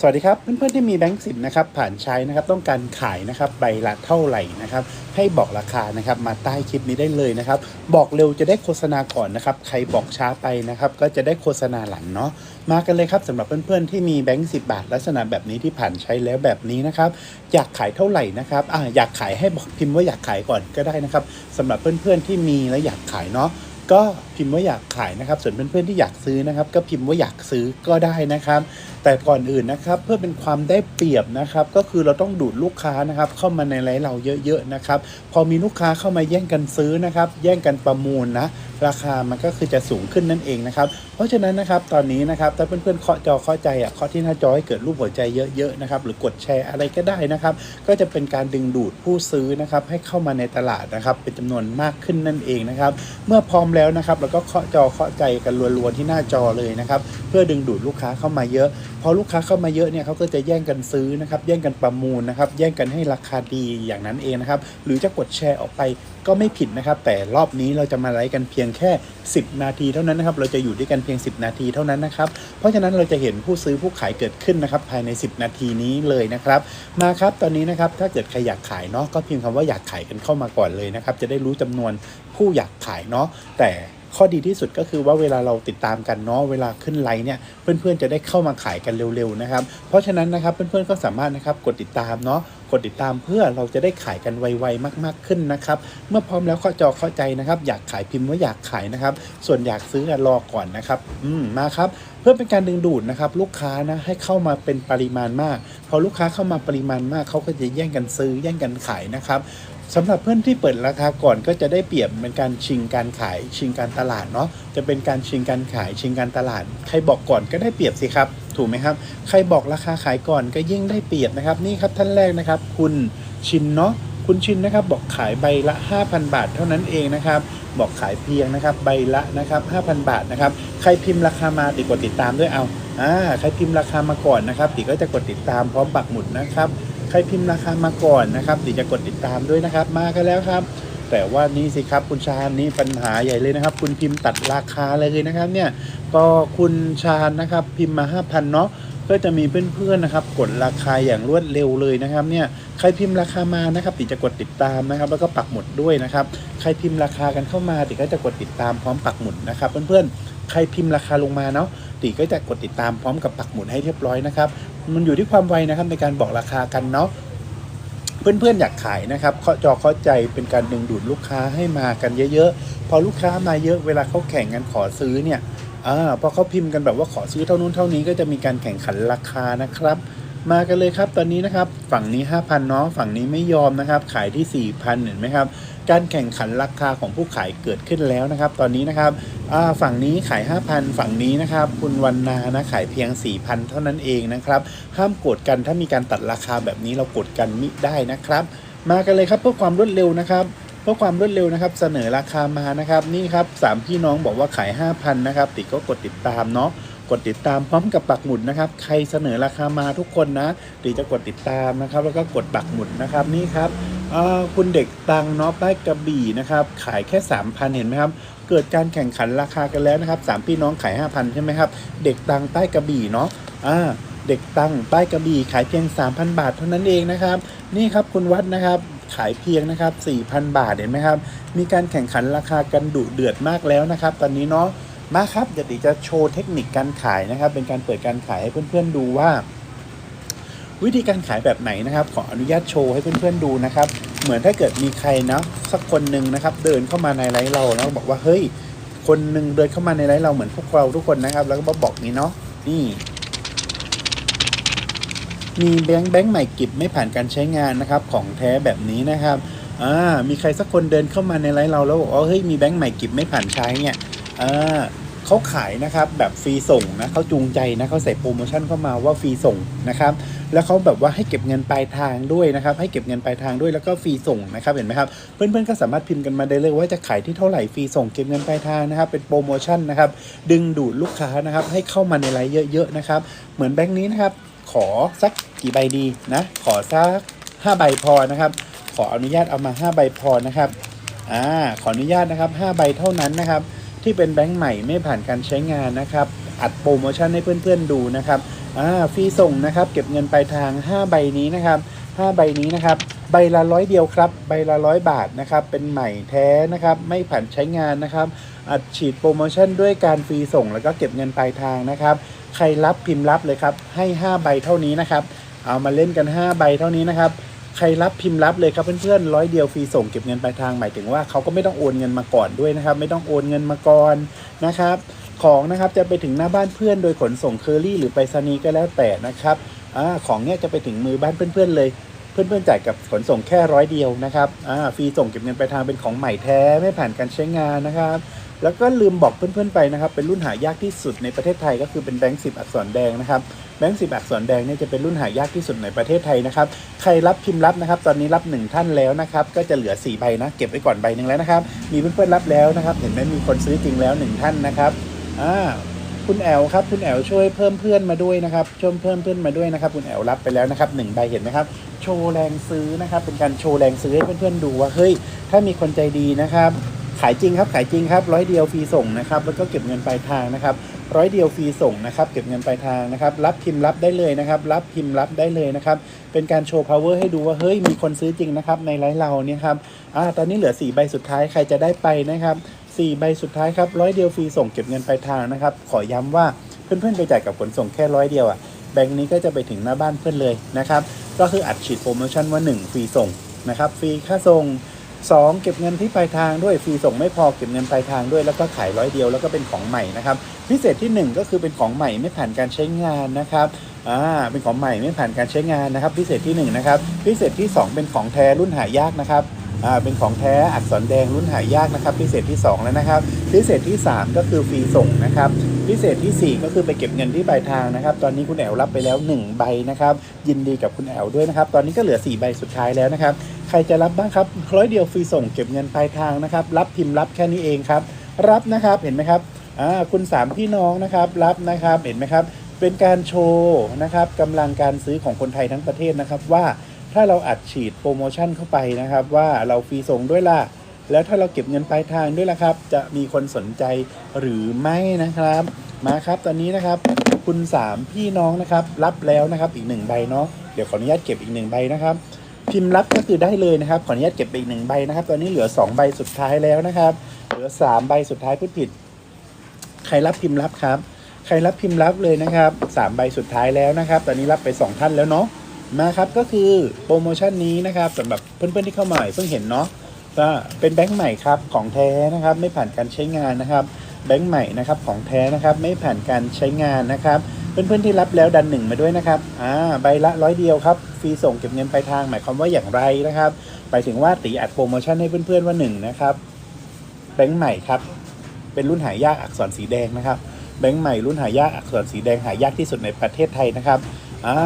สวัสดีครับเพื่อนๆที่มีแบงค์สิบนะครับผ่านใช้นะครับต้องการขายนะครับใบละเท่าไหร่นะครับให้บอกราคานะครับมาใต้คลิปนี้ได้เลยนะครับบอกเร็วจะได้โฆษณาก่อนนะครับใครบอกช้าไปนะครับก็จะได้โฆษณาหลังเนาะมากันเลยครับสำหรับเพื่อนๆที่มีแบงค์สิบาท ลักษณะแบบนี้ที่ผ่านใช้แล้วแบบนี้นะครับอยากขายเท่าไหร่นะครับอ่าอยากขายให้บอกพิมพ์ว่าอยากขายก่อนก็ได้นะครับสำหรับเพื่อนๆที่มีและอยากขายเนาะ ก็พิมพ์ว่าอยากขายนะครับ ส่วนเพื่อนๆที่อยากซื้อนะครับ ก็พิมพ์ว่าอยากซื้อก็ได้นะครับ แต่ก่อนอื่นนะครับเพื่อเป็นความได้เปรียบนะครับ ก็คือเราต้องดูดลูกค้านะครับ เข้ามาในไลฟ์เราเยอะๆนะครับ พอมีลูกค้าเข้ามาแย่งกันซื้อนะครับ แย่งกันประมูลนะราคามันก็คือจะสูงขึ้นนั่นเองนะครับ เพราะฉะนั้นนะครับตอนนี้นะครับถ้าเพื่อนๆเคาะจอเคาะใจอะเคาะที่หน้าจอให้เกิดรูปหัวใจเยอะๆนะครับหรือกดแชร์อะไรก็ได้นะครับ ก็จะเป็นการดึงดูดผู้ซื้อนะครับให้เข้ามาในตลาดนะครับ เป็นจำนวนมากขึ้นนั่นเองนะครับ เมื่อพร้อมแล้วนะครับเราก็เคาะจอเคาะใจกันรัวๆที่หน้าจอเลยนะครับ เพื่อดึงดูดลูกค้าเข้ามาเยอะ พอลูกค้าเข้ามาเยอะเนี่ยเขาก็จะแย่งกันซื้อนะครับ แย่งกันประมูลนะครับ แย่งกันให้ราคาดีอย่างนั้นเองนะครับ หรือจะกดแชร์ออกไปก็ไม่ผิดนะครับ แต่รอบนี้เราจะมาไลฟ์กันเพียงแค่ 10 นาทีเท่านั้นนะครับ เราจะอยู่ด้วยกันเพียง 10 นาทีเท่านั้นนะครับ เพราะฉะนั้นเราจะเห็นผู้ซื้อผู้ขายเกิดขึ้นนะครับ ภายใน 10 นาทีนี้เลยนะครับ มาครับตอนนี้นะครับ ถ้าเกิดใครอยากขายเนาะก็พิมพ์คำว่าอยากขายกันเข้ามาก่อนเลยนะครับ จะได้รู้จำนวนผู้อยากขายเนาะแต่ ข้อดีที่สุดก็คือว่าเวลาเราติดตามกันเนาะเวลาขึ้นไลน์เนี่ยเพื่อนๆจะได้เข้ามาขายกันเร็วๆนะครับ เพราะฉะนั้นนะครับเพื่อนๆก็สามารถนะครับกดติดตามเนาะกดติดตามเพื่อเราจะได้ขายกันไวๆมากๆขึ้นนะครับ เมื่อพร้อมแล้วเข้าจอเข้าใจนะครับ อยากขายพิมพ์ว่าอยากขายนะครับ ส่วนอยากซื้ออะรอก่อนนะครับ อืมมาครับ เพื่อเป็นการดึงดูดนะครับ ลูกค้านะให้เข้ามาเป็นปริมาณมาก พอลูกค้าเข้ามาปริมาณมากเขาก็จะแย่งกันซื้อแย่งกันขายนะครับ สำหรับเพื่อนที่เปิดราคาก่อนก็จะได้เปรียบเป็นการชิงการขายชิงการตลาดเนาะจะเป็นการชิงการขายชิงการตลาด ใครบอกก่อนก็ได้เปรียบสิครับ ถูกไหมครับ ใครบอกราคาขายก่อนก็ยิ่งได้เปรียบนะครับ นี่ครับท่านแรกนะครับ คุณชินเนาะคุณชินนะครับบอกขายใบละ 5,000 บาทเท่านั้นเองนะครับ บอกขายเพียงนะครับใบละนะครับ5,000 บาทนะครับใครพิมพ์ราคามาติดกดติดตามด้วยเอาอ่าใครพิมพ์ราคามาก่อนนะครับติก็จะกดติดตามพร้อมปักหมุดนะครับ ครพิมพ์ราคามาก่อนนะครับติจะกดติดตามด้วยนะครับมากันแล้วครับ แต่ว่านี่สิครับคุณชาญนี่ปัญหาใหญ่เลยนะครับ คุณพิมพ์ตัดราคาเลยนะครับเนี่ยก็คุณชาญนะครับพิมพ์มา 5,000เนาะก็จะมีเพื่อนๆนะครับกดราคาอย่างรวดเร็วเลยนะครับเนี่ยใครพิมพ์ราคามานะครับติจะกดติดตามนะครับ แล้วก็ปักหมุดด้วยนะครับใครพิมพ์ราคากันเข้ามาติก็จะกดติดตามพร้อมปักหมุดนะครับ เพื่อนๆใครพิมพ์ราคาลงมาเนาะ ติก็จะกดติดตามพร้อมกับปักหมุดให้เรียบร้อยนะครับ มันอยู่ที่ความไวนะครับในการบอกราคากันเนาะเพื่อนๆอยากขายนะครับเคาะจอเคาะใจเป็นการดึงดูดลูกค้าให้มากันเยอะๆ พอลูกค้ามาเยอะเวลาเขาแข่งกันขอซื้อเนี่ยอพอเขาพิมพ์กันแบบว่าขอซื้อเท่านู้นเท่านี้ก็จะมีการแข่งขันราคานะครับ มากันเลยครับตอนนี้นะครับฝั่งนี้ 5,000เนาะฝั่งนี้ไม่ยอมนะครับ ขายที่ 4,000เห็นไหมครับ การแข่งขันราคาของผู้ขายเกิดขึ้นแล้วนะครับ ตอนนี้นะครับ ฝั่งนี้ขาย 5,000 ฝั่งนี้นะครับคุณวันนานะขายเพียง 4,000 เท่านั้นเองนะครับ ห้ามกดกันถ้ามีการตัดราคาแบบนี้เรากดกันมิได้นะครับ มากันเลยครับเพื่อความรวดเร็วนะครับเพื่อความรวดเร็วนะครับ เสนอราคามานะครับ นี่ครับสามพี่น้องบอกว่าขาย 5,000 นะครับ ติก็กดติดตามเนาะกดติดตามพร้อมกับปักหมุดนะครับ ใครเสนอราคามาทุกคนนะติจะกดติดตามนะครับ แล้วก็กดปักหมุดนะครับนี่ครับคุณเด็กตังเนาะป้ายกระบี่นะครับ ขายแค่ 3,000 เห็นไหมครับ เกิดการแข่งขันราคากันแล้วนะครับสามพี่น้องขาย5,000 ใช่ไหมครับ เด็กตังป้กระบี่เนาะอ่าเด็กตังป้กระบี่ขายเพียง 3,000 บาทเท่านั้นเองนะครับ นี่ครับคุณวัดนะครับขายเพียงนะครับ 4,000 บาทเห็นไหมครับ มีการแข่งขันราคากันดุเดือดมากแล้วนะครับ ตอนนี้เนาะมาครับเดี๋ยวจะโชว์เทคนิคการขายนะครับ เป็นการเปิดการขายให้เพื่อนๆดูว่า วิธีการขายแบบไหนนะครับ ขออนุญาตโชว์ให้เพื่อนๆดูนะครับ เหมือนถ้าเกิดมีใครเนาะสักคนหนึ่งนะครับ เดินเข้ามาในไลฟ์เราแล้วบอกว่าเฮ้ย คนหนึ่งเดินเข้ามาในไลฟ์เราเหมือนพวกเราทุกคนนะครับ แล้วก็บอกนี้เนาะนี่มีแบงค์แบงค์ใหม่กิบไม่ผ่านการใช้งานนะครับ ของแท้แบบนี้นะครับอ่ามีใครสักคนเดินเข้ามาในไลฟ์เราแล้วบอกว่าเฮ้ยมีแบงค์ใหม่กิบไม่ผ่านใช้เนี่ยอ่า เขาขายนะครับแบบฟรีส่งนะเขาจูงใจนะเขาใส่โปรโมชั่นเข้ามาว่าฟรีส่งนะครับ แล้วเขาแบบว่าให้เก็บเงินปลายทางด้วยนะครับ ให้เก็บเงินปลายทางด้วยแล้วก็ฟรีส่งนะครับเห็นไหมครับเพื่อนๆก็สามารถพิมพ์กันมาได้เลยว่าจะขายที่เท่าไหร่ฟรีส่งเก็บเงินปลายทางนะครับ เป็นโปรโมชั่นนะครับ ดึงดูดลูกค้านะครับ ให้เข้ามาในไลน์เยอะๆนะครับ เหมือนแบงค์นี้นะครับ ขอสักกี่ใบดีนะ ขอสัก5ใบพอนะครับ ขออนุญาตเอามา 5 ใบพอนะครับอ่าขออนุญาตนะครับ 5 ใบเท่านั้นนะครับ ที่เป็นแบงค์ใหม่ไม่ผ่านการใช้งานนะครับ อัดโปรโมชั่นให้เพื่อนๆดูนะครับอ่าฟรีส่งนะครับ เก็บเงินปลายทาง 5 ใบนี้นะครับ 5 ใบนี้นะครับ ใบละร้อยเดียวครับ ใบละร้อยบาทนะครับ เป็นใหม่แท้นะครับ ไม่ผ่านใช้งานนะครับ อัดฉีดโปรโมชั่นด้วยการฟรีส่ง แล้วก็เก็บเงินปลายทางนะครับ ใครรับพิมพ์รับเลยครับ ให้ 5 ใบเท่านี้นะครับ เอามาเล่นกัน 5 ใบเท่านี้นะครับ ใครรับพิมพ์รับเลยครับเพื่อนๆร้อยเดียวฟรีส่งเก็บเงินปลายทางหมายถึงว่าเขาก็ไม่ต้องโอนเงินมาก่อนด้วยนะครับ ไม่ต้องโอนเงินมาก่อนนะครับ ของนะครับจะไปถึงหน้าบ้านเพื่อนโดยขนส่งเคอรี่หรือไปรษณีย์ก็แล้วแต่นะครับอาของเนี้ยจะไปถึงมือบ้านเพื่อนๆเลย เพื่อนๆจ่ายกับขนส่งแค่ร้อยเดียวนะครับอ่าฟรีส่งเก็บเงินปลายทางเป็นของใหม่แท้ไม่ผ่านการใช้งานนะครับ แล้วก็ลืมบอกเพื่อนๆไปนะครับ เป็นรุ่นหายากที่สุดในประเทศไทยก็คือเป็นแบงค์สิบอักษรแดงนะครับแบงค์สิบอักษรแดงเนี่ยจะเป็นรุ่นหายากที่สุดในประเทศไทยนะครับ ใครรับพิมพ์รับนะครับ ตอนนี้รับหนึ่งท่านแล้วนะครับ ก็จะเหลือ4ใบนะ เก็บไว้ก่อนใบหนึ่งแล้วนะครับ มีเพื่อนๆรับแล้วนะครับ เห็นไหมมีคนซื้อจริงแล้วหนึ่งท่านนะครับ อ่า คุณแอลครับ คุณแอลช่วยเพิ่มเพื่อนมาด้วยนะครับช่วยเพิ่มเพื่อนมาด้วยนะครับ คุณแอลรับไปแล้วนะครับหนึ่งใบเห็นไหมครับ โชว์แรงซื้อนะครับ เป็นการโชว์แรงซื้อให้เพื่อนๆดูว่า เฮ้ย ถ้ามีคนใจดีนะครับ ขายจริงครับขายจริงครับร้อยเดียวฟรีส่งนะครับแล้วก็เก็บเงินปลายทางนะครับร้อยเดียวฟรีส่งนะครับเก็บเงินปลายทางนะครับรับพิมพ์รับได้เลยนะครับรับพิมพ์รับได้เลยนะครับเป็นการโชว์ power ให้ดูว่าเฮ้ยมีคนซื้อจริงนะครับในไลฟ์เราเนี่ยครับอ่าตอนนี้เหลือ 4 ใบสุดท้ายใครจะได้ไปนะครับ4ใบสุดท้ายครับร้อยเดียวฟรีส่งเก็บเงินปลายทางนะครับขอย้ำว่าเพื่อนๆไปจ่ายกับขนส่งแค่ร้อยเดียวอะแบงค์นี้ก็จะไปถึงหน้าบ้านเพื่อนเลยนะครับก็คืออัดฉีดโปรโมชั่นว่า1ฟรีส่งนะครับฟรีค่าส่ง 2 เก็บเงินที่ปลายทางด้วยฟรีส่งไม่พอเก็บเงินปลายทางด้วยแล้วก็ขายร้อยเดียวแล้วก็เป็นของใหม่นะครับพิเศษที่ 1 ก็คือเป็นของใหม่ไม่ผ่านการใช้งานนะครับอ่าเป็นของใหม่ไม่ผ่านการใช้งานนะครับ พิเศษที่1นะครับพิเศษที่ 2 เป็นของแท้รุ่นหายากนะครับ อ่าเป็นของแท้อักษรแดงรุ่นหายากนะครับพิเศษที่ 2 แล้วนะครับ พิเศษที่ 3 ก็คือฟรีส่งนะครับพิเศษที่ 4 ก็คือไปเก็บเงินที่ปลายทางนะครับ ตอนนี้คุณแอลรับไปแล้ว 1 ใบนะครับยินดีกับคุณแอลด้วยนะครับ ตอนนี้ก็เหลือ 4 ใบสุดท้ายแล้วนะครับ ใครจะรับบ้างครับร้อยเดียวฟรีส่งเก็บเงินปลายทางนะครับรับพิมพ์รับแค่นี้เองครับรับนะครับเห็นไหมครับอ่าคุณสามพี่น้องนะครับรับนะครับเห็นไหมครับเป็นการโชว์นะครับกำลังการซื้อของคนไทยทั้งประเทศนะครับว่า ถ้าเราอัดฉีดโปรโมชั่นเข้าไปนะครับ ว่าเราฟรีส่งด้วยล่ะ แล้วถ้าเราเก็บเงินปลายทางด้วยล่ะครับ จะมีคนสนใจหรือไม่นะครับ มาครับตอนนี้นะครับ คุณสามพี่น้องนะครับ รับแล้วนะครับอีกหนึ่งใบเนาะเดี๋ยวขออนุญาตเก็บอีกหนึ่งใบนะครับ พิมพ์รับก็คือได้เลยนะครับ ขออนุญาตเก็บไปอีกหนึ่งใบนะครับ ตอนนี้เหลือ 2 ใบสุดท้ายแล้วนะครับ เหลือ 3 ใบสุดท้ายพูดผิด ใครรับพิมพ์รับครับ ใครรับพิมพ์รับเลยนะครับ3ใบสุดท้ายแล้วนะครับ ตอนนี้รับไป 2 ท่านแล้วเนาะ มาครับก็คือโปรโมชั่นนี้นะครับสำหรับเพื่อนๆที่เข้ามาใหม่เพิ่งเห็นเนาะก็เป็นแบงค์ใหม่ครับของแท้นะครับไม่ผ่านการใช้งานนะครับแบงค์ใหม่นะครับของแท้นะครับไม่ผ่านการใช้งานนะครับ เพื่อนๆที่รับแล้วดันหนึ่งมาด้วยนะครับอ่าใบละร้อยเดียวครับฟรีส่งเก็บเงินปลายทางหมายความว่าอย่างไรนะครับหมายถึงว่าตีอัดโปรโมชั่นให้เพื่อนๆว่าหนึ่งนะครับแบงค์ใหม่ครับเป็นรุ่นหายากอักษรสีแดงนะครับแบงค์ใหม่รุ่นหายากอักษรสีแดงหายากที่สุดในประเทศไทยนะครับ อ่า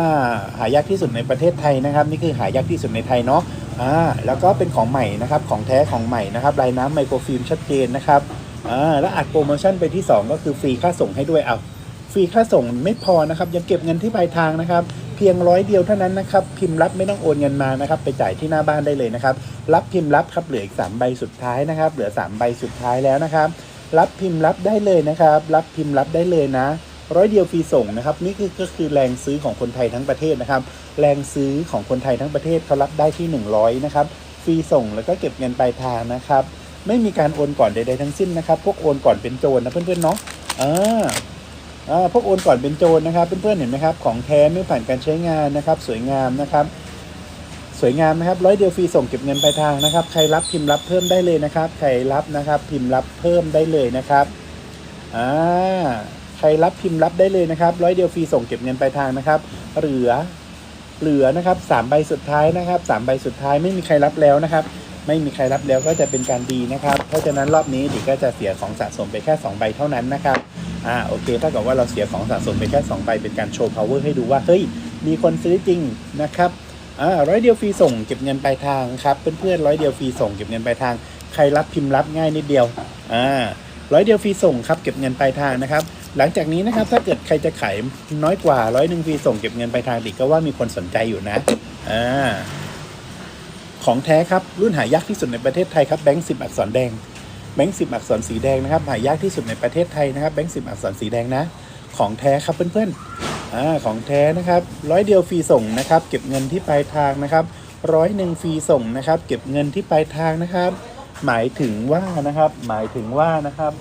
หายากที่สุดในประเทศไทยนะครับ นี่คือหายากที่สุดในไทยเนาะอ่าแล้วก็เป็นของใหม่นะครับของแท้ของใหม่นะครับลายน้ำไมโครฟิล์มชัดเจนนะครับอ่าแล้วอัดโปรโมชั่นไปที่ 2 ก็คือฟรีค่าส่งให้ด้วยเอาฟรีค่าส่งไม่พอนะครับยังเก็บเงินที่ปลายทางนะครับ เพียงร้อยเดียวเท่านั้นนะครับพิมพ์รับไม่ต้องโอนเงินมานะครับ ไปจ่ายที่หน้าบ้านได้เลยนะครับ รับพิมพ์รับครับเหลืออีก3ใบสุดท้ายนะครับ เหลือ 3 ใบสุดท้ายแล้วนะครับ รับพิมพ์รับได้เลยนะครับ รับพิมพ์รับได้เลยนะ ร้อยเดียวฟรีส่งนะครับนี่คือก็คือแรงซื้อของคนไทยทั้งประเทศนะครับ แรงซื้อของคนไทยทั้งประเทศเขารับได้ที่ 100นะครับฟรีส่งแล้วก็เก็บเงินปลายทางนะครับ ไม่มีการโอนก่อนใดๆทั้งสิ้นนะครับพวกโอนก่อนเป็นโจรนะเพื่อนๆเนาะอ่าอ่าพวกโอนก่อนเป็นโจรนะครับเพื่อนๆเห็นไหมครับของแท้ไม่ผ่านการใช้งานนะครับ สวยงามนะครับ สวยงามนะครับร้อยเดียวฟรีส่งเก็บเงินปลายทางนะครับ ใครรับพิมพ์รับเพิ่มได้เลยนะครับ ใครรับนะครับ พิมพ์รับเพิ่มได้เลยนะครับอ่า ใครรับพิมพ์รับได้เลยนะครับร้อยเดียวฟรีส่งเก็บเงินปลายทางนะครับ เหลือเหลือนะครับสามใบสุดท้ายนะครับสามใบสุดท้ายไม่มีใครรับแล้วนะครับ ไม่มีใครรับแล้วก็จะเป็นการดีนะครับ เพราะฉะนั้นรอบนี้ดิก็จะเสียของสะสมไปแค่ 2 ใบเท่านั้นนะครับอ่าโอเคถ้าเกิดว่าเราเสียของสะสมไปแค่2ใบเป็นการโชว์ power ให้ดูว่าเฮ้ยมีคนซื้อจริงนะครับอ่าร้อยเดียวฟรีส่งเก็บเงินปลายทางครับเพื่อนๆร้อยเดียวฟรีส่งเก็บเงินปลายทาง ใครรับพิมพ์รับง่ายนิดเดียวอ่าร้อยเดียวฟรีส่งครับเก็บเงินปลายทางนะครับ หลังจากนี้นะครับถ้าเกิดใครจะขายน้อยกว่าร้อยหนึ่งฟรีส่งเก็บเงินไปทางดิก็ว่ามีคนสนใจอยู่นะอ่าของแท้ครับรุ่นหายากที่สุดในประเทศไทยครับแบงค์สิบอักษรแดงแบงค์สิบอักษรสีแดงนะครับหายากที่สุดในประเทศไทยนะครับแบงค์สิบอักษรสีแดงนะ ของแท้ครับเพื่อนๆอ่าของแท้นะครับร้อยเดียวฟรีส่งนะครับ เก็บเงินที่ปลายทางนะครับร้อยหนึ่งฟรีส่งนะครับ เก็บเงินที่ปลายทางนะครับ หมายถึงว่านะครับ หมายถึงว่านะครับ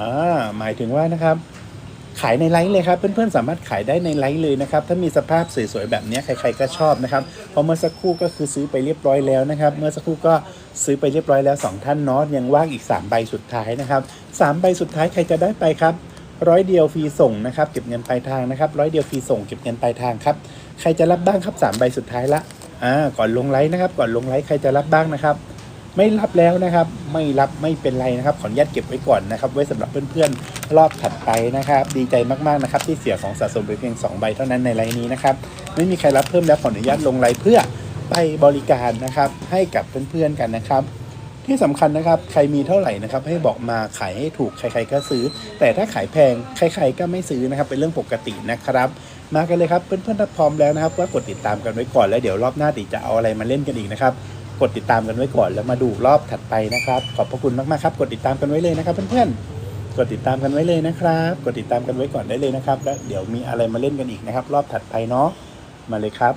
อ่าหมายถึงว่านะครับ ขายในไลฟ์เลยครับ เพื่อนๆสามารถขายได้ในไลฟ์เลยนะครับ ถ้ามีสภาพสวยๆแบบนี้ใครๆก็ชอบนะครับเพราะเมื่อสักครู่ก็คือซื้อไปเรียบร้อยแล้วนะครับ เมื่อสักครู่ก็ซื้อไปเรียบร้อยแล้วสองท่านเนาะยังว่างอีก 3 ใบสุดท้ายนะครับสามใบสุดท้ายใครจะได้ไปครับร้อยเดียวฟรีส่งนะครับ เก็บเงินปลายทางนะครับร้อยเดียวฟรีส่งเก็บเงินปลายทางครับใครจะรับบ้างครับสามใบสุดท้ายละอ่าก่อนลงไลฟ์นะครับ ก่อนลงไลฟ์ใครจะรับบ้างนะครับ ไม่รับแล้วนะครับ ไม่รับไม่เป็นไรนะครับ ขออนุญาตเก็บไว้ก่อนนะครับ ไว้สำหรับเพื่อนๆ รอบถัดไปนะครับ ดีใจมากๆนะครับ ที่เสียของสะสมไปเพียง 2 ใบเท่านั้นในไลน์นี้นะครับ ไม่มีใครรับเพิ่มแล้วขออนุญาตลงไลน์เพื่อไปบริการนะครับ ให้กับเพื่อนๆกันนะครับ ที่สำคัญนะครับใครมีเท่าไหร่นะครับ ให้บอกมาขายให้ถูกใครๆก็ซื้อ แต่ถ้าขายแพงใครๆก็ไม่ซื้อนะครับ เป็นเรื่องปกตินะครับมากันเลยครับเพื่อนๆถ้าพร้อมแล้วนะครับก็กดติดตามกันไว้ก่อนแล้วเดี๋ยวรอบหน้าติจะเอาอะไรมาเล่นกันอีกนะครับ กดติดตามกันไว้ก่อน แล้วมาดูรอบถัดไปนะครับ ขอบพระคุณมากๆครับ กดติดตามกันไว้เลยนะครับเพื่อนๆกดติดตามกันไว้เลยนะครับ กดติดตามกันไว้ก่อนได้เลยนะครับแล้วเดี๋ยวมีอะไรมาเล่นกันอีกนะครับ รอบถัดไปเนาะมาเลยครับ